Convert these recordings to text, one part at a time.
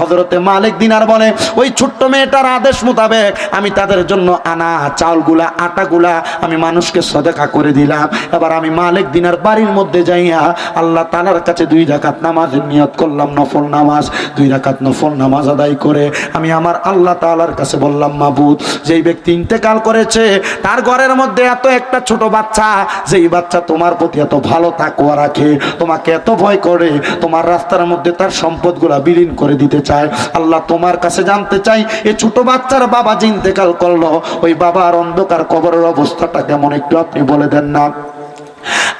হজরতে মালিক দিনার বলে, ওই ছোট্ট মেয়েটার আদেশ মোতাবেক আমি তাদের জন্য আনা চাউলগুলা, আটাগুলা আমি মানুষকে সদেকা করে দিলাম। এবার আমি মালিক দিনার বাড়ির মধ্যে যাইয়া আল্লাহ তালার কাছে দুই রাকাত নামাজের নিয়ত করলাম, নফল নামাজ, দুই রাকাত নফল নামাজ আদায় করে। আমি আমার আল্লাহ তালার কাছে বললাম, মাবুদ, যেই ব্যক্তি ইন্তেকাল করেছে, তার ঘরের মধ্যে এত একটা ছোট বাচ্চা, যেই বাচ্চা তোমার প্রতি এত ভালো তাকুয়া রাখে, তোমাকে এত ভয় করে, তোমার রাস্তার মধ্যে তার সম্পদগুলা বিলীন করে দিতে চায়। আল্লাহ তোমার কাছে জানতে চাই এই ছোট বাচ্চার বাবা যে ইন্তেকাল করল। ওই বাবার অন্ধকার কবরের অবস্থাটা কেমন একটু আপনি বলে দেন না।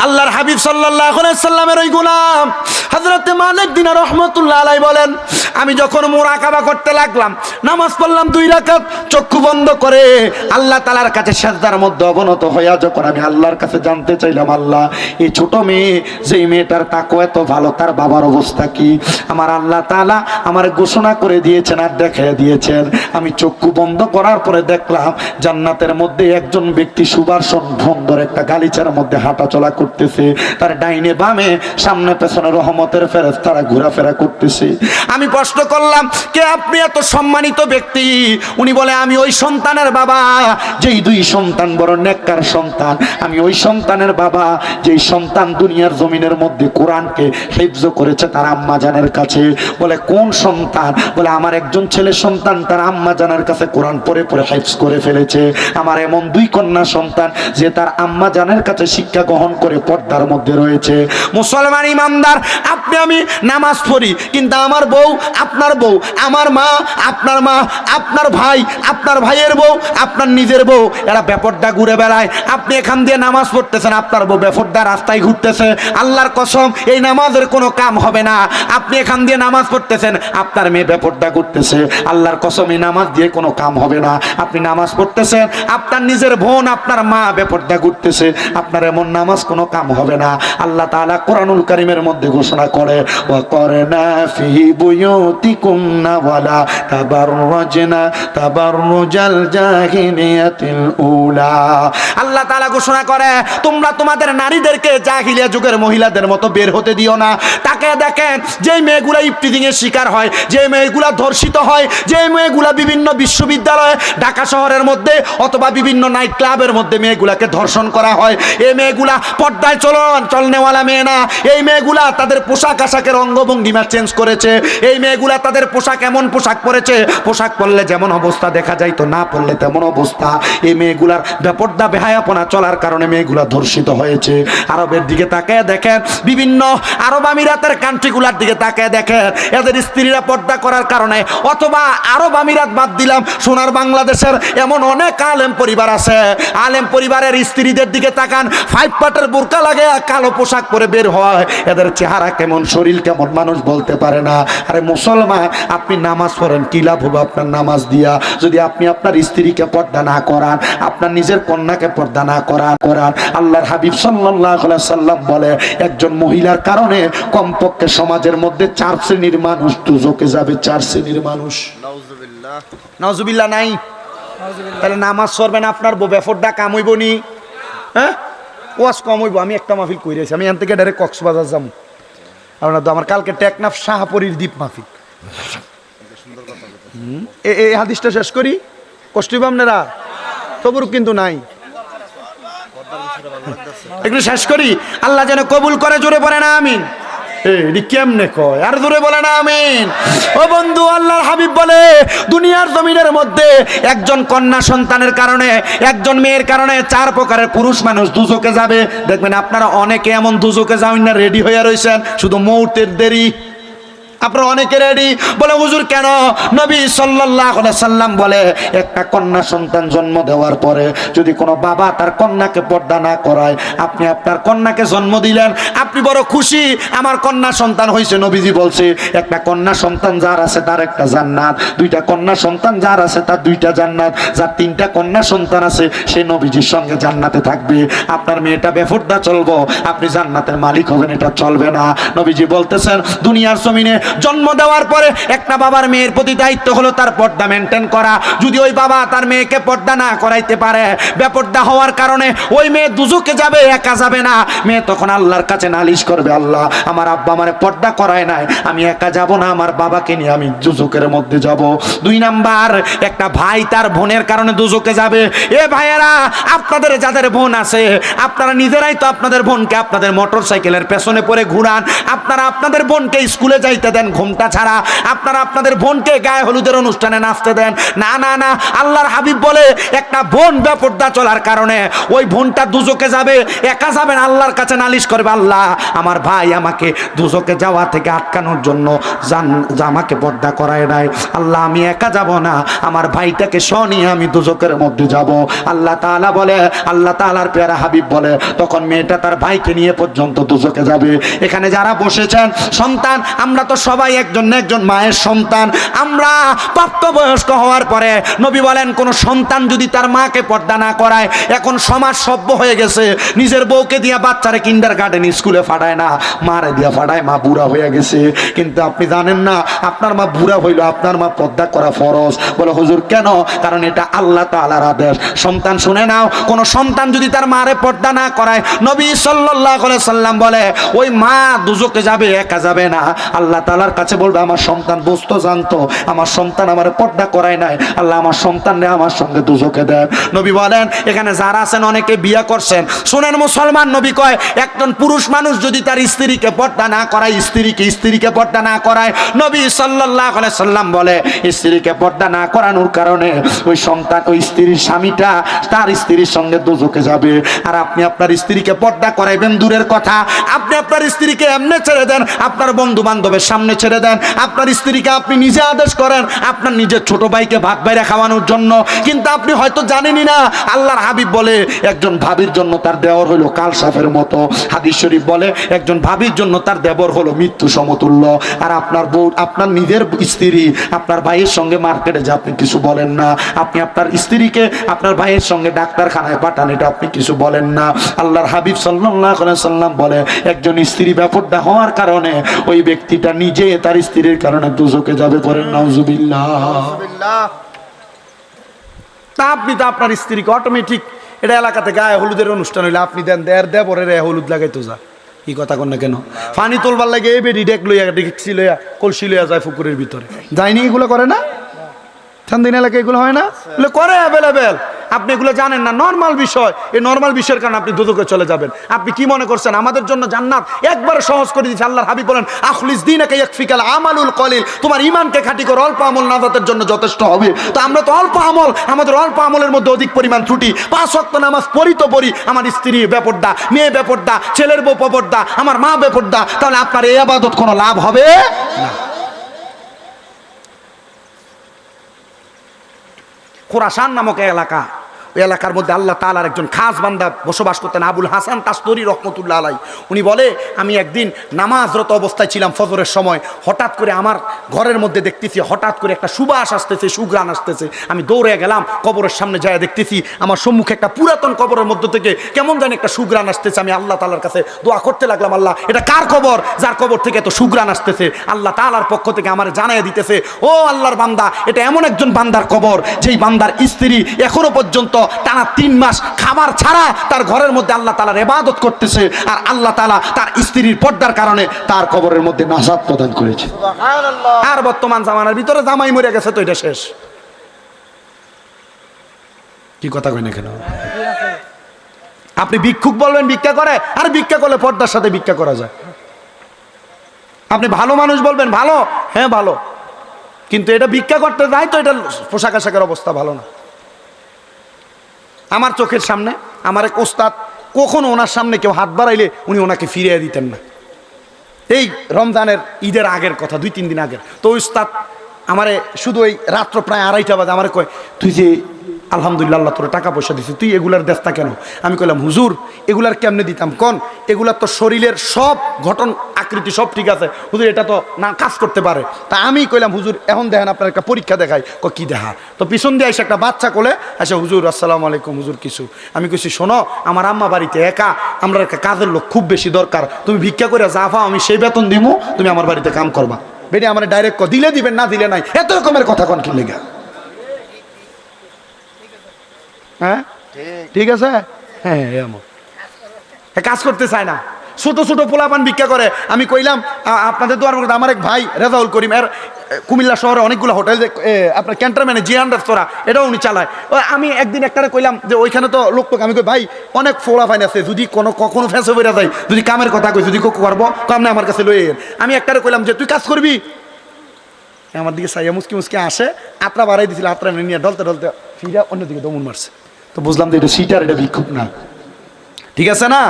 আল্লাহর হাবিব সাল্লামের ওই গোলাম, হযরত মালিক দিন রহমতুল্লাহ আলাই বলেন, আমি যখন মুরাকাবা করতে লাগলাম, নামাজ পড়লাম দুই রাকাত, চক্ষু বন্ধ করে আল্লাহ তাআলার কাছে সেজদার মধ্যে অবনত হইয়া যখন আমি আল্লাহর কাছে জানতে চাইলাম, আল্লাহ, এই ছোট মেয়ে, যেই মেয়েটার তাকো এত ভালো, তার বাবার অবস্থা কি? আমার আল্লাহ তাআলা আমার ঘোষণা করে দিয়েছেন আর দেখাই দিয়েছেন। আমি চক্ষু বন্ধ করার পরে দেখলাম, জান্নাতের মধ্যে একজন ব্যক্তি সুবাসন সুন্দর একটা গালিচার মধ্যে হাঁটাচলা করতেছে, তার ডাইনে বামে, সামনে পেছনে রহমতের ফেরেস তারা ঘোরাফেরা করতেছে। আমি প্রশ্ন করলাম, কে আপনি এত সম্মানিত ব্যক্তি? উনি বলে, আমি ওই সন্তানের বাবা। যেই দুই সন্তান বড় নেককার সন্তান, আমি ওই সন্তানের বাবা। যেই সন্তান দুনিয়ার জমিনের মধ্যে কোরআনকে হেফজ করেছে তার আম্মা জানের কাছে। বলে, কোন সন্তান? বলে, আমার একজন ছেলে সন্তান তার আম্মা জানের কাছে কোরআন পড়ে পড়ে হেফজ করে ফেলেছে। আমার এমন দুই কন্যা সন্তান যে তার আম্মা জানের কাছে শিক্ষা গ্রহণ করে পর্দার মধ্যে রয়েছে। মুসলমান ইমানদার আপনি আমি নামাজ পড়ি, কিন্তু আমার বউ, আপনার বউ, আমার মা, আপনার মা, আপনার ভাই, আপনার ভাইয়ের বউ, আপনার নিজের বউ, এরা ব্যাপারটা ঘুরে বেড়ায়। আপনি এখান দিয়ে নামাজ পড়তেছেন, আপনার বউ ব্যাপারটা রাস্তায় ঘুরতেছে। আল্লাহর কসম, এই নামাজের কোনো কাম হবে না। আপনি এখান দিয়ে নামাজ পড়তেছেন, আপনার মেয়ে ব্যাপারটা ঘুরতেছে। আল্লাহর কসম, এই নামাজ দিয়ে কোনো কাম হবে না। আপনি নামাজ পড়তেছেন, আপনার নিজের বোন, আপনার মা ব্যাপারটা ঘুরতেছে। আপনার এমন নামাজ কোনো কাম হবে না। আল্লাহ তাআলা কোরআনুল কারীমের মধ্যে ঘোষণা করে ওয়া করনা ফি বুয়ুতিকুন্না ওয়ালা তাবাররাজনা তাবাররুজাল জাহিলিয়াতিল উলা। আল্লাহ তাআলা ঘোষণা করে, তোমরা তোমাদের নারীদেরকে জাহিলিয়া যুগের মহিলাদের মতো বের হতে দিও না। তাকে দেখেন, যে মেয়েগুলা ইফতিজিং এর শিকার হয়, যে মেয়েগুলা ধর্ষিত হয়, যে মেয়েগুলা বিভিন্ন বিশ্ববিদ্যালয়ে, ঢাকা শহরের মধ্যে অথবা বিভিন্ন নাইট ক্লাবের মধ্যে মেয়েগুলাকে ধর্ষণ করা হয়। এই মেয়েগুলা পর্দায় চলন চলনেওয়ালা মেয়ে না। এই মেয়েগুলা তাদের পোশাক আশাকের অঙ্গভঙ্গিমা চেঞ্জ করেছে। এই মেয়েগুলা তাদের পোশাক এমন পোশাক পরেছে, পোশাক পরলে যেমন অবস্থা দেখা যায় তো না পরলে তেমন অবস্থা। এই মেয়েগুলার বেপর্দা বেহায়াপনা চলার কারণে মেয়েগুলা ধর্ষিত হয়েছে। আরবের দিকে তাকায় দেখেন, বিভিন্ন আরব আমিরাতের কান্ট্রিগুলার দিকে তাকায় দেখেন। এদের স্ত্রীরা পর্দা করার কারণে অথবা আরব আমিরাত বাদ দিলাম, সোনার বাংলাদেশের এমন অনেক আলেম পরিবার আছে। আলেম পরিবারের স্ত্রীদের দিকে তাকান ফাইভ পাটের বোরকা লাগে আর কালো পোশাক পরে বের হয় এদের চেহারা কেমন শরীর কেমন মানুষ বলতে পারে না। আরে মুসলমান আপনি নামাজ পড়েন কি লাভ হবে আপনার নামাজ দিয়া? যদি আপনি আপনার স্ত্রীকে পর্দা না করান আপনার নিজের কন্যাকে পর্দা না করান করান আল্লাহর হাবিব সাল্লাল্লাহু আলাইহি সাল্লাম বলে একজন মহিলার কারণে কমপক্ষে সমাজের মধ্যে চার শ্রেণির মানুষ দুজকে যাবে চার শ্রেণির মানুষ। নাউজুবিল্লাহ। নাই? তাহলে নামাজ পড়বেন আপনার বউ বেফরটা কাম হইব নি হ্যাঁ? ওয়াজ কম হইব, আমি একটা মাহফিল কই আমি এখান থেকে ডাইরেক্ট কক্সবাজার যাব আপনার তো আমার কালকে টেকনাফ শাহপুরীর দ্বীপ মাহফিল। এই হাদিসটা শেষ করি। কষ্ট আপনারা? তবুর কিন্তু নাই। একটু শেষ করি। আল্লাহ যেন কবুল করে, জোরে পড়ে না আমিন। কেমনে কয়? আর দূরে বলে না ও বন্ধু, আল্লাহর হাবিব বলে, দুনিয়ার জমিনের মধ্যে একজন কন্যা সন্তানের কারণে, একজন মেয়ের কারণে চার প্রকারের পুরুষ মানুষ যাবে। দেখবেন আপনারা অনেকে এমন দুজকে যাবেন না রেডি হয়ে রয়েছেন। শুধু মুহূর্তের দেরি। আপনারা অনেকে রেডি বলে, হুজুর, কেন? নবী আলাইহি সাল্লাম বলে, একটা কন্যা সন্তান জন্ম দেওয়ার পরে যদি কোনো বাবা তার কন্যাকে পর্দা না করায়, আপনি আপনার কন্যাকে জন্ম দিলেন, আপনি বড় খুশি, আমার কন্যা সন্তান হয়েছে নবীজি বলছে, একটা কন্যা সন্তান যার আছে তার একটা জান্নাত, দুইটা কন্যা সন্তান যার আছে তার দুইটা জান্নাত, যার তিনটা কন্যা সন্তান আছে, সে নবীজির সঙ্গে জান্নাতে থাকবে। আপনার মেয়েটা বেফর্দা চলবো, আপনি জান্নাতের মালিক হবেন, এটা চলবে না। নবীজি বলতেছেন, দুনিয়ার জমিনে জন্ম দেওয়ার পরে একটা বাবার মেয়ের প্রতি দায়িত্ব হলো তার পর্দা মেনটেন করা। যদি ওই বাবা তার মেয়েকে পর্দা না করাইতে পারে, বেপর্দা হওয়ার কারণে ওই মেয়ে দুজকে যাবে, একা যাবে না। মেয়ে তখন আল্লাহর কাছে নালিশ করবে, আল্লাহ, আমার আব্বা আমার পর্দা করায় নাই, আমি একা যাব না, আমার বাবাকে নিয়ে আমি দুজকের মধ্যে যাব। দুই নাম্বার, একটা ভাই তার বোনের কারণে দুজুকে যাবে। এ ভাইয়েরা, আপনাদের যাদের বোন আছে, আপনারা নিজেরাই তো আপনাদের বোনকে আপনাদের মোটর সাইকেলের পেছনে পরে ঘুরান। আপনারা আপনাদের বোনকে স্কুলে যাইতে দেন ঘুমটা ছাড়া। আপনারা আপনাদের বোনকে গায়ে হলুদের অনুষ্ঠানে নাচতে দেন। না না না, আল্লাহর হাবিব বলে একটা বোন বেপর্দা চলার কারণে ওই বোনটা দুজকে যাবে, একা যাবেন আল্লাহর কাছে নালিশ করবে, আল্লাহ, আমার ভাই আমাকে দুজকে যাওয়া থেকে আটকানোর জন্য জান, আমাকে পর্দা করায় নাই। আল্লাহ, আমি একা যাব না, আমার ভাইটাকে শনিয়ে আমি দুজকের মধ্যে যাব। আল্লাহ তাআলা বলে, আল্লাহ তাআলার পেয়ারা হাবিব বলে, তখন মেয়েটা তার ভাইকে নিয়ে পর্যন্ত দুজকে যাবে। এখানে যারা বসেছেন, সন্তান, আমরা তো সবাই একজন না একজন মায়ের সন্তান। আমরা প্রাপ্তবয়স্ক হওয়ার পরে নবী বলেন, কোন সন্তান যদি তার মাকে পর্দা না করায়, এখন সমাজ সভ্য হয়ে গেছে। নিজের বউকে দিয়া বাচ্চারে কিন্ডার গার্ডেন স্কুলে ফাটায় না, মারে দিয়া ফাটায়, মা বুড়া হয়ে গেছে। কিন্তু আপনি জানেন না, আপনার মা বুড়া হইল, আপনার মা পর্দা করা ফরজ। বলে, হুজুর, কেন? কারণ এটা আল্লাহ তাআলার আদেশ। সন্তান, শুনে নাও, কোন সন্তান যদি তার মারে পর্দা না করায়, নবী আলাইহি সাল্লাম বলে, ওই মা দুজকে যাবে, একা যাবে না। আল্লাহ তাআলার কাছে বলবে, আমার সন্তান বুঝতো, জানতো, আমার সন্তান আমার পর্দা করায় নাই। আল্লাহ আমার সন্তানরে আমার সঙ্গে দুজকে দেন। নবী বলেন, এখানে যারা আছেন, অনেকে বিয়ে করছেন। শোনেন, মুসলমান নবী কয়, একজন পুরুষ মানুষ যদি তার স্ত্রীকে পর্দা না করায়, স্ত্রীকে স্ত্রীকে পর্দা না করায়, নবী আলাইহি সাল্লাম বলে, স্ত্রীকে পর্দা না করানোর কারণে ওই সন্তান, ওই স্ত্রীর স্বামীটা তার স্ত্রীর সঙ্গে দুজকে যাবে। আর আপনি আপনার স্ত্রীকে পর্দা করাইবেন, দূরের কথা। আপনি আপনার স্ত্রীকে এমনি ছেড়ে দেন, আপনার বন্ধু বান্ধবের সামনে ছেড়ে দেন। আপনার স্ত্রীকে আপনি নিজে আদেশ করেন, আপনার নিজের ছোট ভাইকে ভাত বাইরে খাওয়ানোর জন্য। কিন্তু আপনি হয়তো জানেনই না, আল্লাহর হাবিব বলে, একজন ভাবির জন্য তার দেওয়ার হলো কাল সাফের মতো। হাদিস শরীফ বলে, একজন ভাবির জন্য তার দেবর হলো মৃত্যু সমতুল্য। আর আপনার বউ, আপনার নিজের স্ত্রী, আপনার ভাইয়ের সঙ্গে মার্কেটে যে আপনি কিছু বলেন না। আপনি আপনার স্ত্রীকে আপনার ভাইয়ের সঙ্গে ডাক্তারখানায় পাঠান, এটা আপনি কিছু বলেন না। আল্লাহর হাবিব সাল্লাহ সাল্লাম বলে, একজন স্ত্রী ব্যাপারটা হওয়ার কারণে ওই ব্যক্তিটা নিজে তার স্ত্রীর কারণে দুজকে যাবে পরে নাউজুবিল্লাহ। তা আপনি তো আপনার স্ত্রীকে অটোমেটিক এটা এলাকাতে গায়ে হলুদের অনুষ্ঠান হইলে আপনি দেন দেয়ার দেবরের হলুদ লাগাইতো যা। কি কথা কন না কেন? পানি তোলবার লাগে এই বেডি ডেক লইয়া ডেকসি লইয়া, কলসি লইয়া যায় পুকুরের ভিতরে। যায়নি এগুলো করে না? ঠান্দিন এলাকায় এগুলো হয় না? করে অ্যাভেলেবেল আপনি এগুলো জানেন না নর্মাল বিষয়। এই নর্মাল বিষয়ের কারণে আপনি দুদকে চলে যাবেন। আপনি কি মনে করছেন? আমাদের জন্য জান্নাত। একবারে সহজ করে দিচ্ছে আল্লাহর হাবিব বলেন, আখলিস দিন একে ফিকাল আমালুল কলিল। তোমার ইমানকে খাটি করে অল্প আমল নাজাতের জন্য যথেষ্ট হবে। তো আমরা তো অল্প আমল, আমাদের অল্প আমলের মধ্যে অধিক পরিমাণ ত্রুটি। পাঁচ ওয়াক্ত নামাজ পড়ি তো পড়ি, আমার স্ত্রী বেপর্দা, মেয়ে বেপর্দা, ছেলের বউ বেপর্দা, আমার মা বেপর্দা, তাহলে আপনার এই আবাদত কোনো লাভ হবে না। খোরাসান নামক এলাকা ওই এলাকার মধ্যে আল্লাহ তালার একজন খাস বান্দা বসবাস করতেন, আবুল হাসান তাস্তরি রহমতুল্লাহ আলাই উনি বলে, আমি একদিন নামাজরত অবস্থায় ছিলাম ফজরের সময়। হঠাৎ করে আমার ঘরের মধ্যে দেখতেছি, হঠাৎ করে একটা সুবাস আসতেছে সুগ্রাণ আসতেছে। আমি দৌড়ে গেলাম, কবরের সামনে যায় দেখতেছি, আমার সম্মুখে একটা পুরাতন কবরের মধ্য থেকে কেমন জানি একটা সুগ্রাণ আসতেছে। আমি আল্লাহ তালার কাছে দোয়া করতে লাগলাম, আল্লাহ, এটা কার কবর? যার কবর থেকে এত সুগ্রাণ আসতেছে? আল্লাহ তালার পক্ষ থেকে আমার জানাই দিতেছে, ও আল্লাহর বান্দা, এটা এমন একজন বান্দার কবর, যেই বান্দার স্ত্রী এখনও পর্যন্ত টানা তিন মাস খাবার ছাড়া তার ঘরের মধ্যে আল্লাহ তালার এবাদত করতেছে আর আল্লাহ তালা তার স্ত্রীর পর্দার কারণে তার কবরের মধ্যে নাসাদ প্রদান করেছে। আর বর্তমান জামানার ভিতরে জামাই মরে গেছে তো এটা শেষ। কি কথা কই না কেন আপনি ভিক্ষুক বলবেন ভিক্ষা করে আর ভিক্ষা করলে পর্দার সাথে ভিক্ষা করা যায়। আপনি ভালো মানুষ বলবেন ভালো? হ্যাঁ ভালো। কিন্তু এটা ভিক্ষা করতে যায় তো এটা পোশাক আশাকের অবস্থা ভালো না। আমার চোখের সামনে, আমার এক ওস্তাদ কখনো ওনার সামনে কেউ হাত বাড়াইলে উনি ওনাকে ফিরিয়ে দিতেন না। এই রমজানের ঈদের আগের কথা, দুই, তিন দিন আগের। তো ওস্তাদ আমারে শুধু ওই রাত্র প্রায় আড়াইটা বাজে আমারে কয়, তুই যে আলহামদুলিল্লাহ, আল্লাহ তোর টাকা পয়সা দিছিস তুই এগুলার না কেন? আমি কইলাম, হুজুর, এগুলার কেমনে দিতাম? কোন? এগুলার তো শরীরের সব ঘটন আকৃতি সব ঠিক আছে। হুজুর, এটা তো না কাজ করতে পারে। তা আমি কইলাম, হুজুর, এখন দেখেন আপনার একটা পরীক্ষা দেখাই। ক, কি দেখা? তো পিছন দিয়ে এসে একটা বাচ্চা কোলে আসে হুজুর, আসসালামু আলাইকুম, হুজুর, কিছু? আমি কইছি, শোনো, আমার আম্মা বাড়িতে একা, আমরা একটা কাজের লোক খুব বেশি দরকার। তুমি ভিক্ষা করে যা আমি সেই বেতন দিমু, তুমি আমার বাড়িতে কাম করবা। বেটি, আমার ডাইরেক্ট দিলে দিবেন, না দিলে নাই। এত রকমের কথা কন কি লেগা? হ্যাঁ? ঠিক। আছে? হ্যাঁ এমন কাজ করতে চায় না। ছোট ছোট পোলাপান ভিক্ষা করে। আমি কইলাম আপনাদের দোয়ার মধ্যে আমার এক ভাই রেজাউল করিম এর কুমিল্লা শহরে অনেকগুলো হোটেল আপনার ক্যান্টারম্যানে জিয়ান রেস্তোরাঁ এটাও উনি চালায়। ও, আমি একদিন একটা কইলাম যে ওইখানে তো লোক তো আমি কই ভাই অনেক ফোলা ফাইন আছে যদি কোনো কখনো ফেঁসে বেড়ে যায় যদি কামের কথা কই যদি কোক করব কামনে আমার কাছে লই এন। আমি একটারে কইলাম যে তুই কাজ করবি? আমার দিকে সাইয়া মুসকি মুসকি আসে আত্রা বাড়াই দিছিল আত্রা নিয়ে ডলতে ডলতে ফিরা অন্যদিকে দমন মারছে। তো বুঝলাম যে এটা সিটার এটা বিক্ষোভ না। ঠিক আছে না?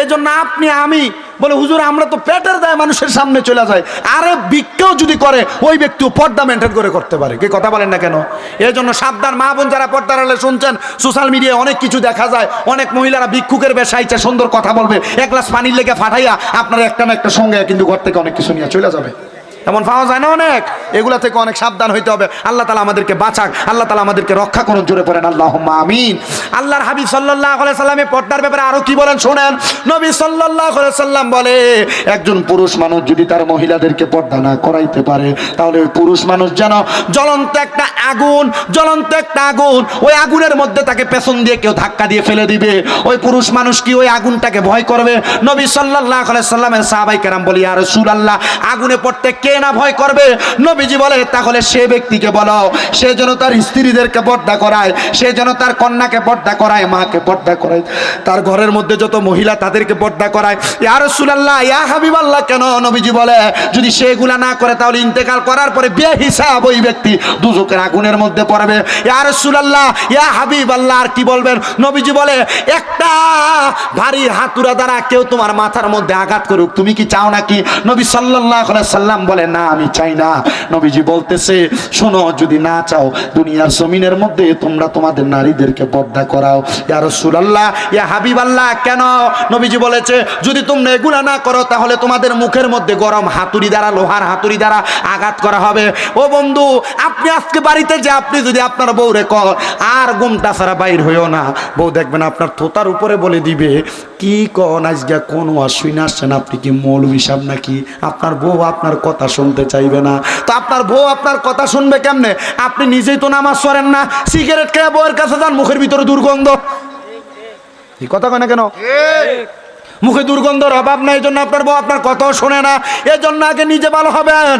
এই জন্য আপনি, আমি বলে, হুজুর, আমরা তো পেটের দায় মানুষের সামনে চলে যায় আরে ভিক্ষাও যদি করে, ওই ব্যক্তিও পর্দা মেনটেন করে করতে পারে। কে কথা বলেন না কেন? এই জন্য সাবধান মা বোন যারা পর্দার আলে শুনছেন সোশ্যাল মিডিয়ায় অনেক কিছু দেখা যায়। অনেক মহিলারা ভিক্ষুকের বেশাইছে সুন্দর কথা বলবে। এক গ্লাস পানির লেগে ফাটাইয়া আপনার একটা না একটা সঙ্গে কিন্তু ঘর থেকে অনেক কিছু নিয়ে চলে যাবে। এমন পাওয়া যায় না অনেক। এগুলা থেকে অনেক সাবধান হইতে হবে। আল্লাহ তালা আমাদেরকে বাঁচাক। আল্লাহ তালা আমাদেরকে রক্ষা করুন, জোরে পড়েন আল্লাহ আমিন। আল্লাহর হাবিব সাল্লাহ সাল্লামে পর্দার ব্যাপারে আরও কি বলেন শোনেন। নবী সাল্লাহ সাল্লাম বলে, একজন পুরুষ মানুষ যদি তার মহিলাদেরকে পর্দা না করাইতে পারে, তাহলে ওই পুরুষ মানুষ যেন জ্বলন্ত একটা আগুন, জ্বলন্ত একটা আগুন, ওই আগুনের মধ্যে তাকে পেছন দিয়ে কেউ ধাক্কা দিয়ে ফেলে দিবে। ওই পুরুষ মানুষ কি ওই আগুনটাকে ভয় করবে? নবী সাল্লাহ সাল্লামের সাহাবাই কেরাম বলি আর সুর আল্লাহ আগুনে পড়তে কে না ভয় করবে। নবীজি বলে, তাহলে সে ব্যক্তিকে বলো, সে যেন তার স্ত্রীদেরকে পর্দা করায়, সে যেন তার কন্যাকে পর্দা করায়, মাকে পর্দা করায়। তার ঘরের মধ্যে যত মহিলা তাদেরকে পর্দা করায়। ইয়া রাসূলুল্লাহ, ইয়া হাবিবাল্লাহ, কেন নবীজি বলে, যদি সেগুলা না করে, তাহলে ইন্তেকাল করার পরে বেহিসাব ওই ব্যক্তি দুজকের আগুনের মধ্যে পড়বে। ইয়া রাসূলুল্লাহ, ইয়া হাবিবাল্লাহ, আর কি বলবেন? নবীজি বলে, একটা ভারী হাতুড়া দ্বারা কেউ তোমার মাথার মধ্যে আঘাত করুক, তুমি কি চাও নাকি? নবী সাল্লাল্লাহু আলাইহি সাল্লাম বলে না, আমি চাই না। নবীজি বলতেছে, শোনো, যদি না চাও, দুনিয়ার জমিনের মধ্যে তোমরা তোমাদের নারীদেরকে পর্দা করাও। ইয়া রাসূলুল্লাহ, ইয়া হাবিবাল্লাহ, কেন? নবীজি বলেছে, যদি তোমরা এগুলা না করো, তাহলে তোমাদের মুখের মধ্যে গরম হাতুড়ি দ্বারা, লোহার হাতুড়ি দ্বারা আঘাত করা হবে। ও বন্ধু, আপনি আজকে বাড়িতে যে, আপনি যদি আপনার বউরে কর আর গুমটা ছাড়া বাইর হইও না। বউ দেখবেন আপনার থোতার উপরে বলে দিবে কি কন আজকে? কোন না আসছেন আপনি কি মৌলবি সাহেব নাকি? আপনার বউ আপনার কথা শুনতে চাইবে না। তো আপনার বউ আপনার কথা শুনবে কেমনে? আপনি নিজেই তো নামাজ সরেন না। সিগারেট খেয়ে বউয়ের কাছে যান, মুখের ভিতরে দুর্গন্ধ। কথা কয় না কেন? মুখে দুর্গন্ধর অভাব নাই এই জন্য আপনার বউ আপনার কথাও শোনে না। এই জন্য আগে নিজে ভালো হবেন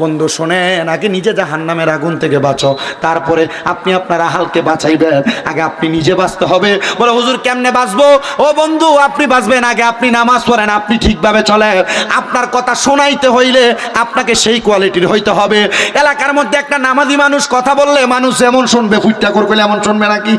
বন্ধু, শোনেন, আগে নিজে জাহান্নামের আগুন থেকে বাঁচো। তারপরে আপনি আপনার আহালকে বাঁচাইবেন। আগে আপনি নিজে বাঁচতে হবে। বলে, হুজুর, কেমনে বাঁচবো? ও বন্ধু, আপনি বাঁচবেন আগে, আপনি নামাজ পড়েন, আপনি ঠিকভাবে চলেন। আপনার কথা শোনাইতে হইলে আপনাকে সেই কোয়ালিটির হইতে হবে। এলাকার মধ্যে একটা নামাজি মানুষ কথা বললে মানুষ যেমন শুনবে, ফুটটা করে কইলে এমন শুনবে নাকি?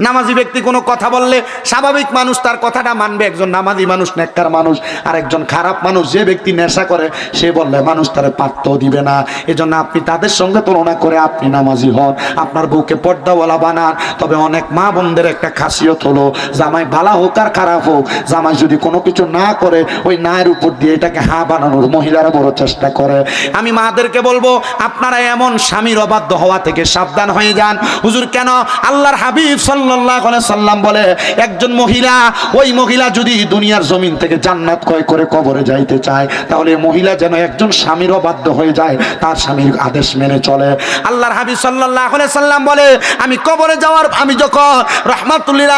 নামাজি ব্যক্তি কোনো কথা বললে স্বাভাবিক মানুষ তার কথাটা মানবে। একজন নামাজি মানুষ, নেককার মানুষ আর একজন খারাপ মানুষ, যে ব্যক্তি নেশা করে, সে বললে মানুষ তার পাত্র দিবে না। এজন্য আপনি তাদের সঙ্গে তুলনা করে আপনি নামাজি হন। আপনার বউকে পর্দাওয়ালা বানান। তবে অনেক মা বোনদের একটা খাসিয়ত হলো, জামাই ভালা হোক আর খারাপ হোক, জামাই যদি কোনো কিছু না করে, ওই নায়ের উপর দিয়ে এটাকে হা বানানোর মহিলারা বড় চেষ্টা করে। আমি মাদেরকে বলব, আপনারা এমন স্বামীর অবাধ্য হওয়া থেকে সাবধান হয়ে যান। হুজুর, কেন? আল্লাহর হাবিব সাল্লাল্লাহু আলাইহি সাল্লাম বলে, একজন মহিলা, ওই মহিলা যদি দুনিয়ার জমিন থেকে জান্নাত করে কবরে যাইতে চায়, তাহলে মহিলা যেন একজন স্বামীর হয়ে যায়, তার স্বামীর আদেশ মেনে চলে। আল্লাহর আলাইহি সাল্লাম বলে, আমি কবরে যাওয়ার, আমি যখন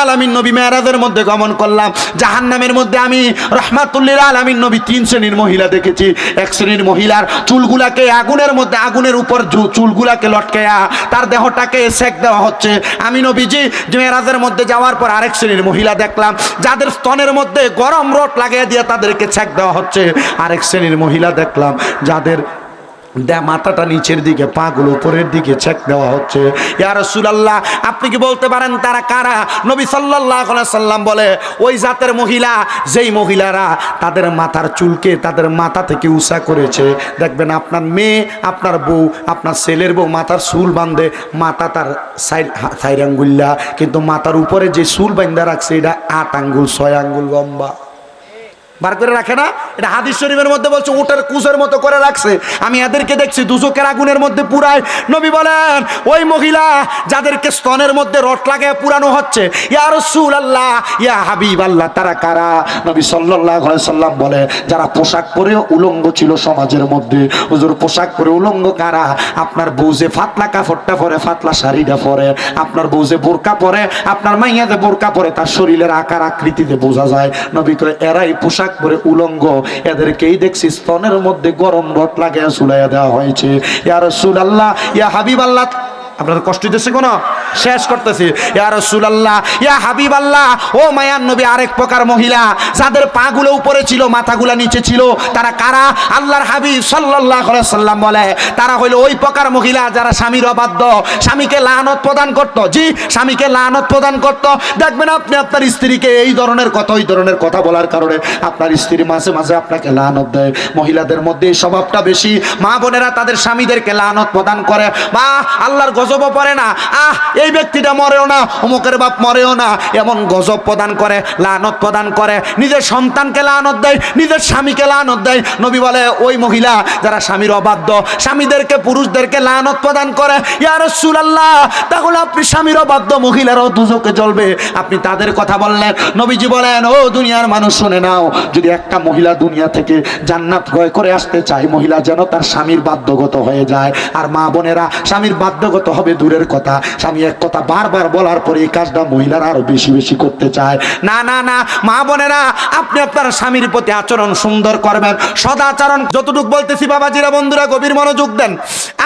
আলামিন নবী মেরাজের মধ্যে গমন করলাম, জাহান্নামের মধ্যে আমি আলামিন নবী তিন শ্রেণির মহিলা দেখেছি। এক শ্রেণির মহিলার চুলগুলাকে আগুনের মধ্যে, আগুনের উপর চুলগুলাকে লটকায়া, তার দেহটাকে সেক দেওয়া হচ্ছে। আমি নবীজি মেরাজের মধ্যে যাওয়ার পর আরেক শ্রেণির মহিলা দেখলাম, যাদের স্তনের মধ্যে গরম রোট লাগিয়ে দিয়ে তাদেরকে ছ্যাক দেওয়া হচ্ছে। আরেক শ্রেণির মহিলা দেখলাম, যাদের মাথাটা নিচের দিকে, পাগুলো উপরের দিকে ছেক দেওয়া হচ্ছে। ইয়া রাসূলুল্লাহ, আপনি কি বলতে পারেন তারা কারা? নবী আলাইহি সাল্লাম বলে, ওই জাতের মহিলা, যেই মহিলারা তাদের মাথার চুলকে তাদের মাথা থেকে উষা করেছে। দেখবেন আপনার মেয়ে, আপনার বউ, আপনার ছেলের বউ মাথার চুল বাঁধে, মাথা তার সাইড কিন্তু মাথার উপরে যে চুল বান্ধা রাখছে, এটা আট আঙ্গুল, ছয় আঙ্গুল লম্বা। বার করে রাখে না? এটা হাদিস শরীফের মধ্যে বলছে, উটের কুচের মতো করে রাখছে। আমি এদেরকে দেখছি, দুজকের আগুনের মধ্যে পুরায়। নবী বলেন, ওই মহিলা যাদেরকে স্তনের মধ্যে রট লাগায় পুরানো হচ্ছে, ইয়া রসুল আল্লাহ ইয়া হাবিব আল্লাহ তারা কারা? নবী আলাইহি সাল্লাম বলে, যারা পোশাক পরে উলঙ্গ ছিল সমাজের মধ্যে। হুজুর, পোশাক পরে উলঙ্গ কারা? আপনার বউ যে ফাতলা কাপড়টা পরে, ফাতলা শাড়িটা পরে। আপনার বউ যে বোরকা পরে, আপনার মাইয়াতে বোরকা পরে। তার শরীরের আকার আকৃতিতে বোঝা যায়। নবী করে এরাই পোশাক পরে উলঙ্গ। এদেরকেই দেখছি স্তনের মধ্যে গরম রট লাগিয়ে শুলাইয়া দেওয়া হয়েছে। ইয়া সুল আল্লাহ ইয়া হাবিব আল্লাহ আপনার কষ্ট দিচ্ছে কোনো? শেষ করতেছি। ইয়া রাসূলুল্লাহ, ইয়া হাবিবাল্লাহ, ও মায়ান নবী আরেক প্রকার মহিলা, যাদের পাগুলো উপরে ছিল, মাথাগুলো নিচে ছিল, তারা কারা? আল্লাহর হাবিব আলাইহি সাল্লাম বলে, তারা হইল ওই প্রকার মহিলা যারা স্বামীর অবাধ্য, স্বামীকে লানত প্রদান করত। জি, স্বামীকে লানত প্রদান করত। দেখবেন আপনি আপনার স্ত্রীকে এই ধরনের কথা, ওই ধরনের কথা বলার কারণে আপনার স্ত্রী মাঝে মাঝে আপনাকে লানত দেয়। মহিলাদের মধ্যে এই স্বভাবটা বেশি। মা বোনেরা তাদের স্বামীদেরকে লানত প্রদান করে। বা আল্লাহর গজবও পড়ে না। আহ, এই ব্যক্তিটা মরেও না, অমুকের বাপ মরেও না। এমন গজব প্রদান করে, লানত প্রদান করে। নিজের সন্তানকে লানত দেয়, নিজের স্বামীকে লানত দেয়। নবী বলে, ওই মহিলা যারা স্বামীর অবাধ্য, স্বামীদেরকে, পুরুষদেরকে লানত প্রদান করে ইয়ার আল্লাহ তাহলে আপনি স্বামীর অবাধ্য মহিলারাও দুজকে জ্বলবে। আপনি তাদের কথা বললেন। নবীজি বলেন, ও দুনিয়ার মানুষ, শুনে নাও, যদি একটা মহিলা দুনিয়া থেকে জান্নাত ক্রয় করে আসতে চায়, মহিলা যেন তার স্বামীর বাধ্যগত হয়ে যায়। আর মা বোনেরা, স্বামীর বাধ্যগত হবে দূরের কথা। স্বামী এক কথা বারবার বলার পরে এই কাজটা মহিলারা আরও বেশি বেশি করতে চায়। না না না, মা বোনেরা, আপনি আপনার স্বামীর প্রতি আচরণ সুন্দর করবেন, সদাচরণ, যতটুক বলতেছি বাবাজিরা, বন্ধুরা, গভীর মনোযোগ দেন।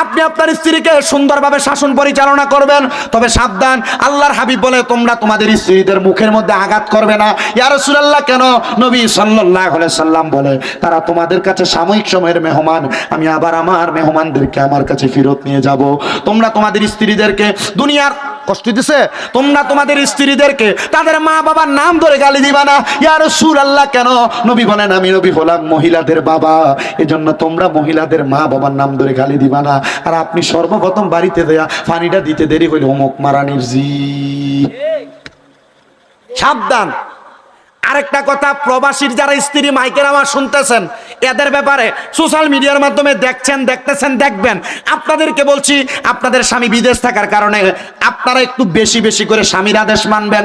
আপনি আপনার স্ত্রীকে সুন্দরভাবে শাসন পরিচালনা করবেন, তবে সাবধান, আল্লাহর হাবিব বলে তোমরা তোমাদের স্ত্রীদের মুখের মধ্যে আঘাত করবে না। ইয়া রাসূলুল্লাহ, কেন? নবী আলাইহি সাল্লাম বলে, তারা তোমাদের কাছে সাময়িক সময়ের মেহমান, আমি আবার আমার মেহমানদেরকে আমার কাছে ফেরত নিয়ে যাব। তোমরা তোমাদের স্ত্রীদেরকে দুনিয়ার কষ্ট দিছে, তোমরা তোমাদের স্ত্রীদেরকে তাদের মা বাবার নাম ধরে গালি দিবা না। ইয়া রাসূলুল্লাহ, কেন? নবী বলেন, আমি নবী হলাম মহিলাদের বাবা। এজন্য তোমরা মহিলাদের মা বাবার নাম ধরে গালি দিবা না। আর আপনি সর্বপ্রথম বাড়িতে দেয়া পানিটা দিতে দেরি হইলে অমুক মারানির জি। সাবধান। আরেকটা কথা, প্রবাসীর যারা স্ত্রী মাইকের আমার শুনতেছেন, এদের ব্যাপারে সোশ্যাল মিডিয়ার মাধ্যমে দেখছেন, দেখতেছেন, দেখবেন। আপনাদেরকে বলছি, আপনাদের স্বামী বিদেশ থাকার কারণে আপনারা একটু বেশি বেশি করে স্বামীর আদেশ মানবেন।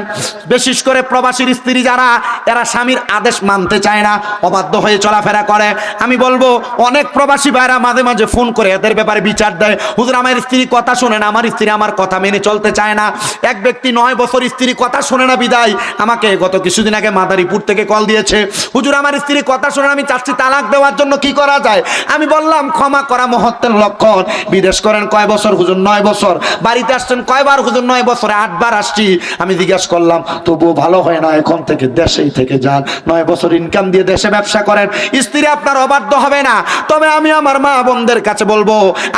বিশেষ করে প্রবাসীর স্ত্রী যারা, এরা স্বামীর আদেশ মানতে চায় না, অবাধ্য হয়ে চলাফেরা করে। আমি বলব, অনেক প্রবাসী ভাইরা মাঝে মাঝে ফোন করে এদের ব্যাপারে বিচার দেয়। হুজুর, আমার স্ত্রী কথা শোনে না, আমার স্ত্রী আমার কথা মেনে চলতে চায় না। এক ব্যক্তি নয় বছর স্ত্রী কথা শোনে না বিদায়। আমাকে গত কিছুদিন আগে মাদারীপুর থেকে কল দিয়েছে। হুজুর, আমার স্ত্রী কথা শুনে আমি চাচ্ছি তালাক দেওয়ার জন্য কি করা যায়? আমি বললাম, ক্ষমা করা মহত্বের লক্ষণ। বিদেশ করেন কয় বছর? হুজুর, নয় বছর। বাড়িতে আসছেন কয়বার? হুজুর, নয় বছরে আটবার আসছি। আমি জিজ্ঞাসা করলাম, তবুও ভালো হয় না, এখন থেকে দেশেই থেকে যান। নয় বছর ইনকাম দিয়ে দেশে ব্যবসা করেন। স্ত্রী আপনার অবাধ্য হবে না। তবে আমি আমার মা বোনদের কাছে বলব,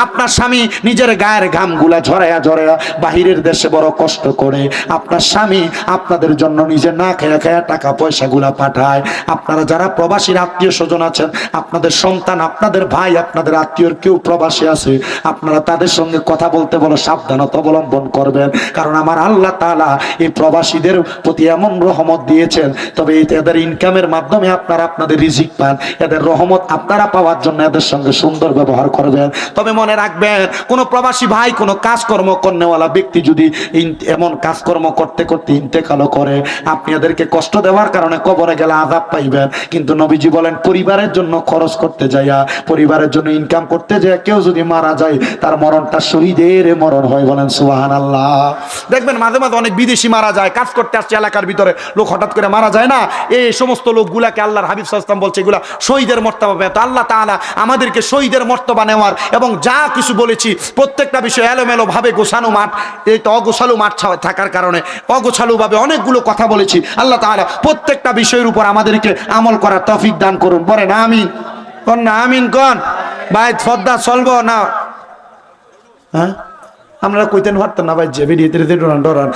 আপনার স্বামী নিজের গায়ের ঘামগুলা ঝরায়া ঝরায়া বাহিরের দেশে বড় কষ্ট করে। আপনার স্বামী আপনাদের জন্য নিজে না খেয়া খেয়া টাকা পয়সাগুলা পাঠায়। আপনারা যারা প্রবাসীর আত্মীয় স্বজন আছেন, আপনাদের সন্তান, আপনাদের ভাই, আপনাদের আত্মীয়র কেউ প্রবাসী আছে, আপনারা তাদের সঙ্গে কথা বলতে বলো, সাবধানতা অবলম্বন করবেন। কারণ আমার আল্লাহ তাআলা এই প্রবাসীদের প্রতি এমন রহমত দিয়েছেন। তবে এদের ইনকামের মাধ্যমে আপনারা আপনাদের রিজিক পান। এদের রহমত আপনারা পাওয়ার জন্য এদের সঙ্গে সুন্দর ব্যবহার করবেন। তবে মনে রাখবেন, কোনো প্রবাসী ভাই, কোনো কাজকর্ম করেওয়ালা ব্যক্তি যদি এমন কাজকর্ম করতে করতে ইন্তেকালও করে, আপনি এদেরকে কষ্ট দেওয়ার কারণে কবরে গেলে আঘাত পাইবেন। কিন্তু নবীজি বলেন, পরিবারের জন্য খরচ করতে যাইয়া, পরিবারের জন্য ইনকাম করতে যায় কেউ যদি মারা যায়, তার মরণটা শহীদের মরণ হয় বলেন সুবাহান আল্লাহ দেখবেন মাঝে মাঝে অনেক বিদেশি মারা যায়, কাজ করতে আসছে এলাকার ভিতরে, লোক হঠাৎ করে মারা যায় না? এই সমস্ত লোকগুলাকে আল্লাহর হাবিব সাল্লাম বলছে, এগুলা শহীদের মর্তবা পাবে তো আল্লাহ তাআলা আমাদেরকে শহীদের মর্তবা নেওয়ার এবং যা কিছু বলেছি, প্রত্যেকটা বিষয় এলোমেলো ভাবে গোছানো মাঠ, এই তো অগোছালু মাঠ থাকার কারণে অগোছালু ভাবে অনেকগুলো কথা বলেছি। আল্লাহ তাআলা প্রত্যেকটা বিষয়ের উপর আমাদেরকে আমল করার তফিক দান করুন। বলেন, আমিন। কন না, আমিন কন? ভাই ফদ্দা চলব না? হ্যাঁ? আমরা কইতেন পারতাম না ভাই যে বেরিয়ে ডরান